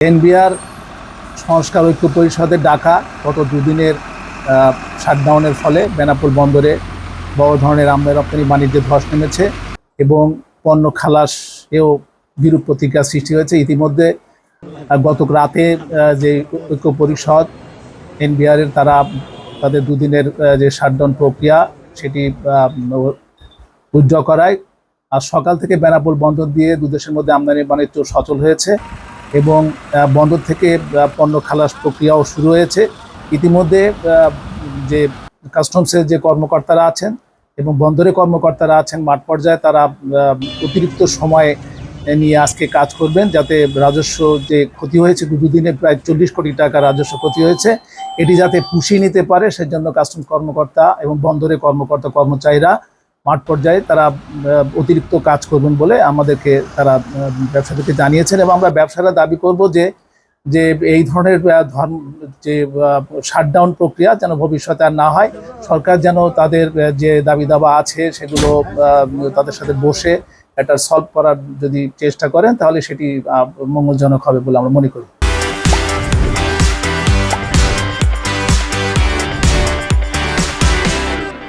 NBR সংস্কার ঐক্য পরিষদে ডাকা গত দুদিনের শাটডাউনের ফলে বেনাপুল বন্দরে বড় ধরনের আমদানি রপ্তানি বাণিজ্যে ধস নেমেছে এবং পণ্য খালাস এও বিরূপ প্রতিক্রিয়া সৃষ্টি হয়েছে। ইতিমধ্যে গত রাতে যে ঐক্য পরিষদ, এনবিআরের তারা তাদের দুদিনের যে শাটডাউন প্রক্রিয়া সেটি উইথড্র করায়। আর সকাল থেকে বেনাপোল বন্দর দিয়ে দুদেশের মধ্যে আমদানি বাণিজ্য সচল হয়েছে। এবং বন্দর থেকে পণ্য খালাস প্রক্রিয়াও শুরু হয়েছে। ইতিমধ্যে যে কাস্টমসের যে কর্মকর্তারা আছেন এবং বন্দরে কর্মকর্তারা আছেন, মাঠ পর্যায়ে তারা অতিরিক্ত সময়ে নিয়ে আজকে কাজ করবেন যাতে রাজস্ব যে ক্ষতি হয়েছে, দুদিনে প্রায় চল্লিশ কোটি টাকা রাজস্ব ক্ষতি হয়েছে, এটি যাতে পুষিয়ে নিতে পারে, সেজন্য কাস্টমস কর্মকর্তা এবং বন্দরে কর্মকর্তা কর্মচারীরা মাঠ পর্যায়ে তারা অতিরিক্ত কাজ করবেন বলে আমাদেরকে তারা আহ, জানিয়েছেন এবং আমরা ব্যবসারা দাবি করব যে যে এই ধরনের ধর্ম যে শাটডাউন প্রক্রিয়া যেন ভবিষ্যতে আর না হয়। সরকার যেন তাদের যে দাবি দাবা আছে সেগুলো তাদের সাথে বসে একটা সলভ করার যদি চেষ্টা করেন তাহলে সেটি মঙ্গলজনক হবে বলে আমরা মনে করি।